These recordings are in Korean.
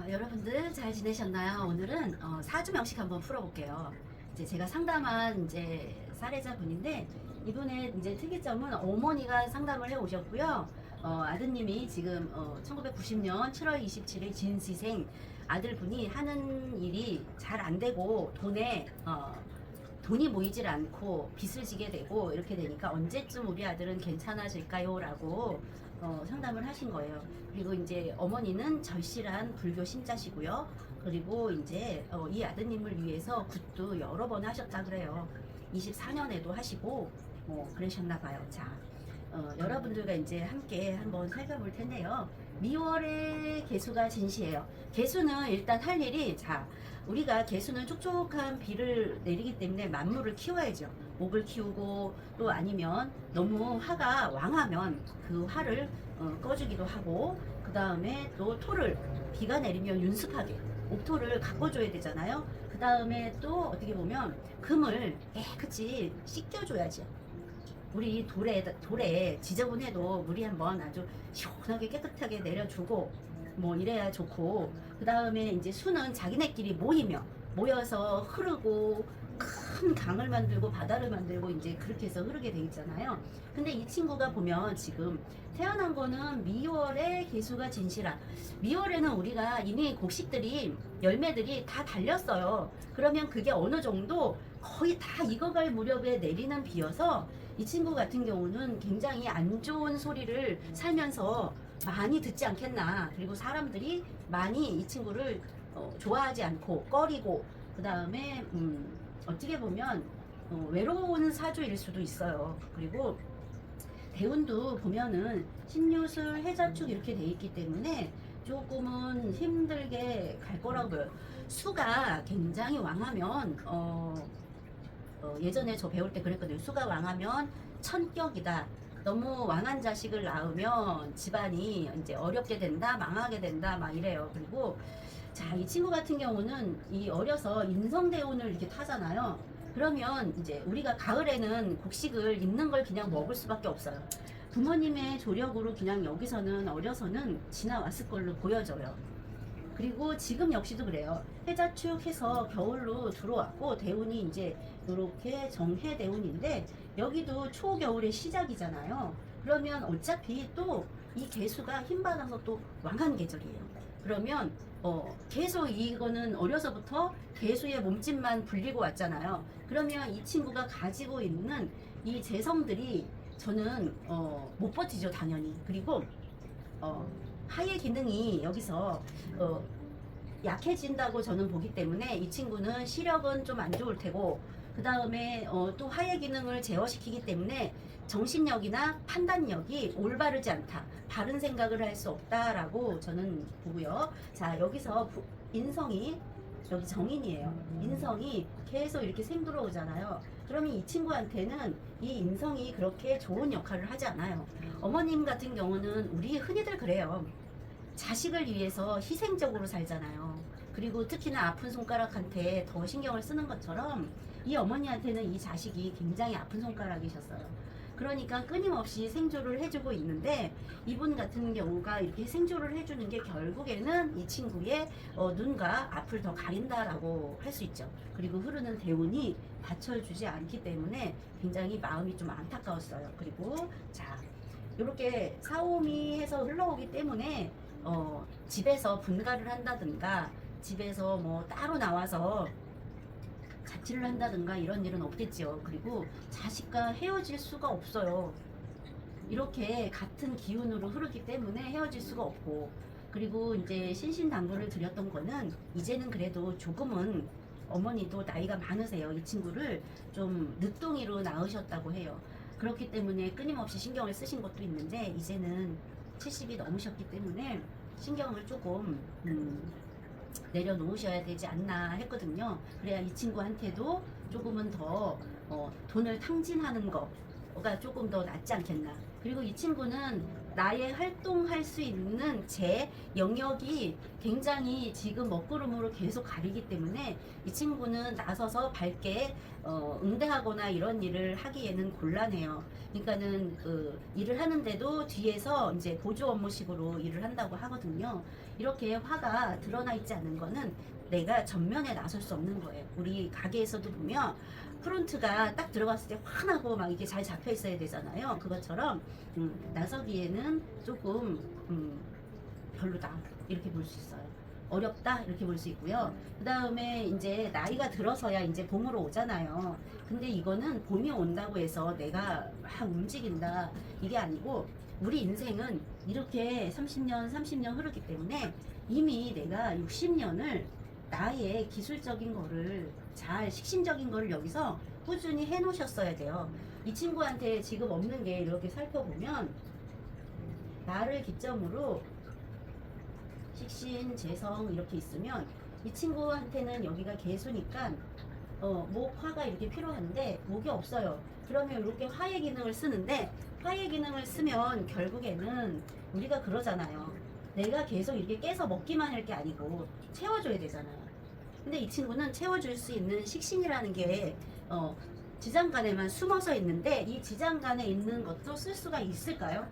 어, 여러분들 잘 지내셨나요? 오늘은 어, 사주 명식 한번 풀어볼게요. 이제 제가 상담한 이제 사례자분인데 이분의 이제 특이점은 어머니가 상담을 해 오셨고요. 어, 아드님이 지금 어, 1990년 7월 27일 진시생 아들분이 하는 일이 잘 안 되고 돈에 어, 돈이 모이질 않고 빚을 지게 되고 이렇게 되니까 언제쯤 우리 아들은 괜찮아질까요? 라고 어, 상담을 하신 거예요. 그리고 이제 어머니는 절실한 불교 신자시고요. 그리고 이제 어, 이 아드님을 위해서 굿도 여러 번 하셨다 그래요. 24년에도 하시고 뭐 그러셨나 봐요. 자, 어, 여러분들과 이제 함께 한번 살펴볼 텐데요. 미월의 개수가 진시예요. 개수는 일단 할 일이 자 우리가 개수는 촉촉한 비를 내리기 때문에 만물을 키워야죠. 목을 키우고 또 아니면 너무 화가 왕하면 그 화를 어, 꺼주기도 하고 그 다음에 또 토를 비가 내리면 윤습하게 옥토를 가꿔줘야 되잖아요. 그 다음에 또 어떻게 보면 금을 깨끗이 씻겨줘야죠. 우리 돌에 돌에 지저분해도 물이 한번 아주 시원하게 깨끗하게 내려주고 뭐 이래야 좋고 그 다음에 이제 수는 자기네끼리 모이며 모여서 흐르고 큰 강을 만들고 바다를 만들고 이제 그렇게 해서 흐르게 돼 있잖아요. 근데 이 친구가 보면 지금 태어난 거는 미월에 개수가 진시라. 미월에는 우리가 이미 곡식들이 열매들이 다 달렸어요. 그러면 그게 어느 정도 거의 다 익어갈 무렵에 내리는 비여서 이 친구 같은 경우는 굉장히 안 좋은 소리를 살면서 많이 듣지 않겠나. 그리고 사람들이 많이 이 친구를 어, 좋아하지 않고 꺼리고 그 다음에 음, 어떻게 보면 어, 외로운 사주일 수도 있어요. 그리고 대운도 보면은 신유술 해자축 이렇게 돼 있기 때문에 조금은 힘들게 갈 거라고 보여요. 수가 굉장히 왕하면 어, 어, 예전에 저 배울 때 그랬거든요. 수가 왕하면 천격이다. 너무 왕한 자식을 낳으면 집안이 이제 어렵게 된다, 망하게 된다, 막 이래요. 그리고 자, 이 친구 같은 경우는 이 어려서 인성대운을 이렇게 타잖아요. 그러면 이제 우리가 가을에는 곡식을 있는 걸 그냥 먹을 수밖에 없어요. 부모님의 조력으로 그냥 여기서는 어려서는 지나왔을 걸로 보여져요. 그리고 지금 역시도 그래요. 해자축 해서 겨울로 들어왔고 대운이 이제 이렇게 정해 대운인데 여기도 초겨울의 시작이잖아요. 그러면 어차피 또 이 개수가 힘받아서 또 왕한 계절이에요. 그러면 어 계속 이거는 어려서부터 개수의 몸집만 불리고 왔잖아요. 그러면 이 친구가 가지고 있는 이 재성들이 저는 어, 못 버티죠 당연히. 그리고 어, 하의 기능이 여기서 어, 약해진다고 저는 보기 때문에 이 친구는 시력은 좀 안 좋을 테고 그 다음에 어, 또 하의 기능을 제어시키기 때문에 정신력이나 판단력이 올바르지 않다. 바른 생각을 할 수 없다라고 저는 보고요. 자 여기서 부- 인성이 여기 정인이에요. 인성이 계속 이렇게 생 들어오잖아요. 그러면 이 친구한테는 이 인성이 그렇게 좋은 역할을 하지 않아요. 어머님 같은 경우는 우리 흔히들 그래요. 자식을 위해서 희생적으로 살잖아요. 그리고 특히나 아픈 손가락한테 더 신경을 쓰는 것처럼 이 어머니한테는 이 자식이 굉장히 아픈 손가락이셨어요. 그러니까 끊임없이 생조를 해주고 있는데 이분 같은 경우가 이렇게 생조를 해주는 게 결국에는 이 친구의 어, 눈과 앞을 더 가린다라고 할 수 있죠. 그리고 흐르는 대운이 받쳐주지 않기 때문에 굉장히 마음이 좀 안타까웠어요. 그리고 자 이렇게 사오미 해서 흘러오기 때문에 어, 집에서 분가를 한다든가 집에서 뭐 따로 나와서 자취를 한다든가 이런 일은 없겠지요. 그리고 자식과 헤어질 수가 없어요. 이렇게 같은 기운으로 흐르기 때문에 헤어질 수가 없고 그리고 이제 신신당부를 드렸던 거는 이제는 그래도 조금은 어머니도 나이가 많으세요. 이 친구를 좀 늦둥이로 낳으셨다고 해요. 그렇기 때문에 끊임없이 신경을 쓰신 것도 있는데 이제는 70이 넘으셨기 때문에 신경을 조금 음, 내려놓으셔야 되지 않나 했거든요. 그래야 이 친구한테도 조금은 더 어, 돈을 탕진하는 거가 조금 더 낫지 않겠나. 그리고 이 친구는 나의 활동할 수 있는 제 영역이 굉장히 지금 먹구름으로 계속 가리기 때문에 이 친구는 나서서 밝게 어, 응대하거나 이런 일을 하기에는 곤란해요. 그러니까는 그 일을 하는데도 뒤에서 이제 보조 업무식으로 일을 한다고 하거든요. 이렇게 화가 드러나 있지 않은 거는 내가 전면에 나설 수 없는 거예요. 우리 가게에서도 보면 프론트가 딱 들어갔을 때 환하고 막 이게 잘 잡혀 있어야 되잖아요. 그것처럼 음, 나서기에는 조금 음, 별로다 이렇게 볼 수 있어요. 어렵다 이렇게 볼 수 있고요. 그 다음에 이제 나이가 들어서야 이제 봄으로 오잖아요. 근데 이거는 봄이 온다고 해서 내가 막 움직인다 이게 아니고 우리 인생은 이렇게 30년, 30년 흐르기 때문에 이미 내가 60년을 나의 기술적인 거를 잘 식신적인 거를 여기서 꾸준히 해 놓으셨어야 돼요. 이 친구한테 지금 없는 게 이렇게 살펴보면 나를 기점으로 식신, 재성 이렇게 있으면 이 친구한테는 여기가 개수니까 어, 목, 화가 이렇게 필요한데 목이 없어요. 그러면 이렇게 화의 기능을 쓰는데 화의 기능을 쓰면 결국에는 우리가 그러잖아요. 내가 계속 이렇게 깨서 먹기만 할 게 아니고 채워줘야 되잖아요. 근데 이 친구는 채워줄 수 있는 식신이라는 게 어, 지장간에만 숨어서 있는데 이 지장간에 있는 것도 쓸 수가 있을까요?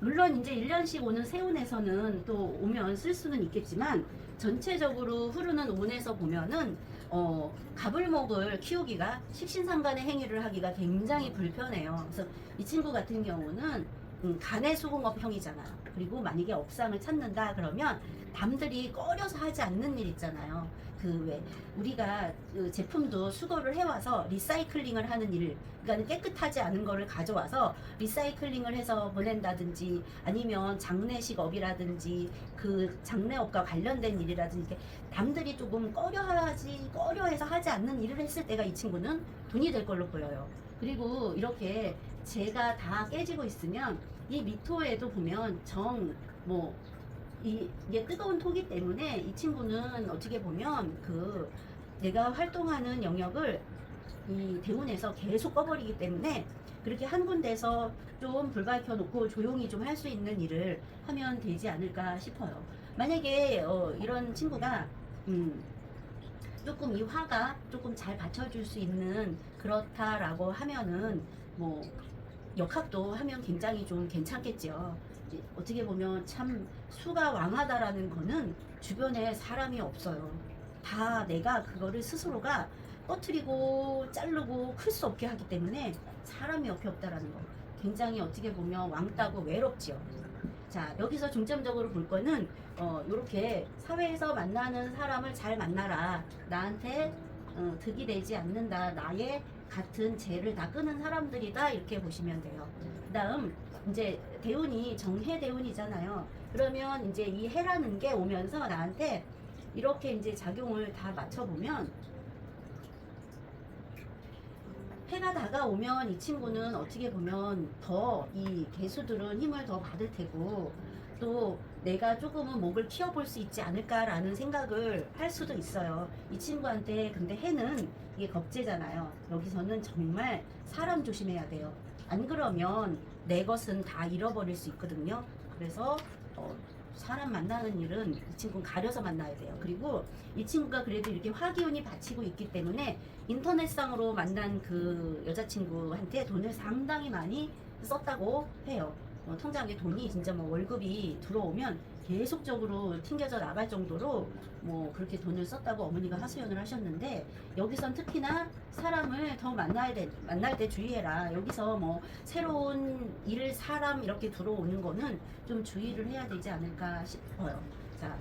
물론 이제 1년씩 오는 세운에서는 또 오면 쓸 수는 있겠지만 전체적으로 흐르는 운에서 보면은 어, 가불목을 키우기가 식신상간의 행위를 하기가 굉장히 불편해요. 그래서 이 친구 같은 경우는 음, 간의 수공업형이잖아요. 그리고 만약에 업상을 찾는다 그러면 남들이 꺼려서 하지 않는 일 있잖아요. 그 왜 우리가 그 제품도 수거를 해와서 리사이클링을 하는 일, 그러니까 깨끗하지 않은 거를 가져와서 리사이클링을 해서 보낸다든지 아니면 장례식업이라든지 그 장례업과 관련된 일이라든지 남들이 조금 꺼려하지 꺼려해서 하지 않는 일을 했을 때가 이 친구는 돈이 될 걸로 보여요. 그리고 이렇게 제가 다 깨지고 있으면 이 미토에도 보면 정뭐 이게 뜨거운 토기 때문에 이 친구는 어떻게 보면 그 내가 활동하는 영역을 이 대운에서 계속 꺼버리기 때문에 그렇게 한 군데서 좀 불 밝혀 놓고 조용히 좀 할 수 있는 일을 하면 되지 않을까 싶어요. 만약에 어, 이런 친구가 음, 조금 이 화가 조금 잘 받쳐줄 수 있는 그렇다라고 하면은 뭐 역학도 하면 굉장히 좀 괜찮겠죠. 이제 어떻게 보면 참 수가 왕하다라는 거는 주변에 사람이 없어요. 다 내가 그거를 스스로가 꺼트리고 자르고 클 수 없게 하기 때문에 사람이 옆에 없다라는 거. 굉장히 어떻게 보면 왕따고 외롭지요. 자, 여기서 중점적으로 볼 거는 어, 요렇게 사회에서 만나는 사람을 잘 만나라. 나한테 어, 득이 되지 않는다. 나의 같은 죄를 다 끄는 사람들이다. 이렇게 보시면 돼요. 그 다음, 이제 대운이 정해 대운이잖아요. 그러면 이제 이 해라는 게 오면서 나한테 이렇게 이제 작용을 다 맞춰보면 해가 다가오면 이 친구는 어떻게 보면 더 이 개수들은 힘을 더 받을 테고 또 내가 조금은 목을 키워볼 수 있지 않을까라는 생각을 할 수도 있어요. 이 친구한테 근데 해는 이게 겁재잖아요. 여기서는 정말 사람 조심해야 돼요. 안 그러면 내 것은 다 잃어버릴 수 있거든요. 그래서 어, 사람 만나는 일은 이 친구는 가려서 만나야 돼요. 그리고 이 친구가 그래도 이렇게 화기운이 받치고 있기 때문에 인터넷상으로 만난 그 여자친구한테 돈을 상당히 많이 썼다고 해요. 어, 통장에 돈이 진짜 뭐 월급이 들어오면 계속적으로 튕겨져 나갈 정도로 뭐 그렇게 돈을 썼다고 어머니가 하소연을 하셨는데 여기선 특히나 사람을 더 만나야 돼 만날 때 주의해라. 여기서 뭐 새로운 일 사람 이렇게 들어오는 거는 좀 주의를 해야 되지 않을까 싶어요. 자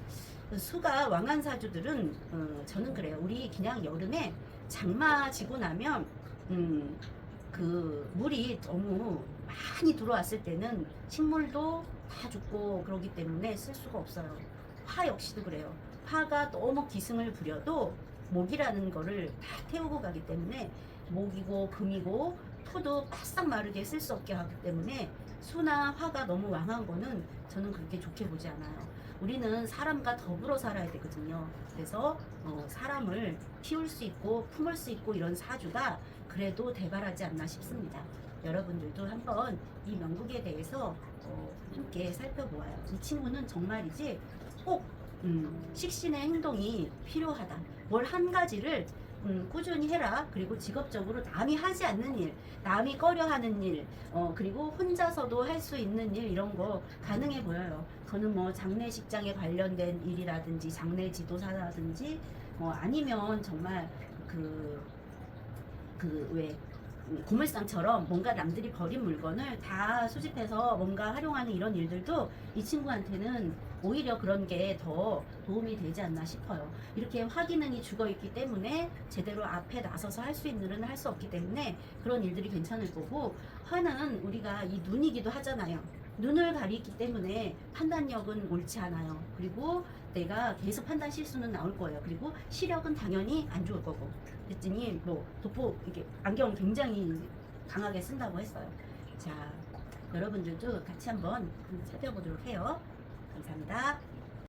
수가 왕한 사주들은 어, 저는 그래요. 우리 그냥 여름에 장마 지고 나면 음, 그 물이 너무 많이 들어왔을 때는 식물도 다 죽고 그러기 때문에 쓸 수가 없어요. 화 역시도 그래요. 화가 너무 기승을 부려도 목이라는 거를 다 태우고 가기 때문에 목이고 금이고 토도 바싹 마르게 쓸 수 없게 하기 때문에 수나 화가 너무 왕한 거는 저는 그렇게 좋게 보지 않아요. 우리는 사람과 더불어 살아야 되거든요. 그래서 어, 사람을 키울 수 있고 품을 수 있고 이런 사주가 그래도 대발하지 않나 싶습니다. 여러분들도 한번 이 명국에 대해서 어, 함께 살펴보아요. 이 친구는 정말이지 꼭 음, 식신의 행동이 필요하다. 뭘 한 가지를 음, 꾸준히 해라. 그리고 직업적으로 남이 하지 않는 일, 남이 꺼려하는 일, 어, 그리고 혼자서도 할 수 있는 일 이런 거 가능해 보여요. 저는 뭐 장례식장에 관련된 일이라든지 장례 지도사라든지 뭐 아니면 정말 그 그왜 고물상처럼 뭔가 남들이 버린 물건을 다 수집해서 뭔가 활용하는 이런 일들도 이 친구한테는 오히려 그런 게 더 도움이 되지 않나 싶어요. 이렇게 화기능이 죽어 있기 때문에 제대로 앞에 나서서 할 수 있는 일은 할 수 없기 때문에 그런 일들이 괜찮을 거고 화는 우리가 이 눈이기도 하잖아요. 눈을 가리기 때문에 판단력은 옳지 않아요. 그리고 내가 계속 판단 실수는 나올 거예요. 그리고 시력은 당연히 안 좋을 거고. 그랬더니 뭐 도포 이게 안경 굉장히 강하게 쓴다고 했어요. 자, 여러분들도 같이 한번 살펴보도록 해요. 감사합니다.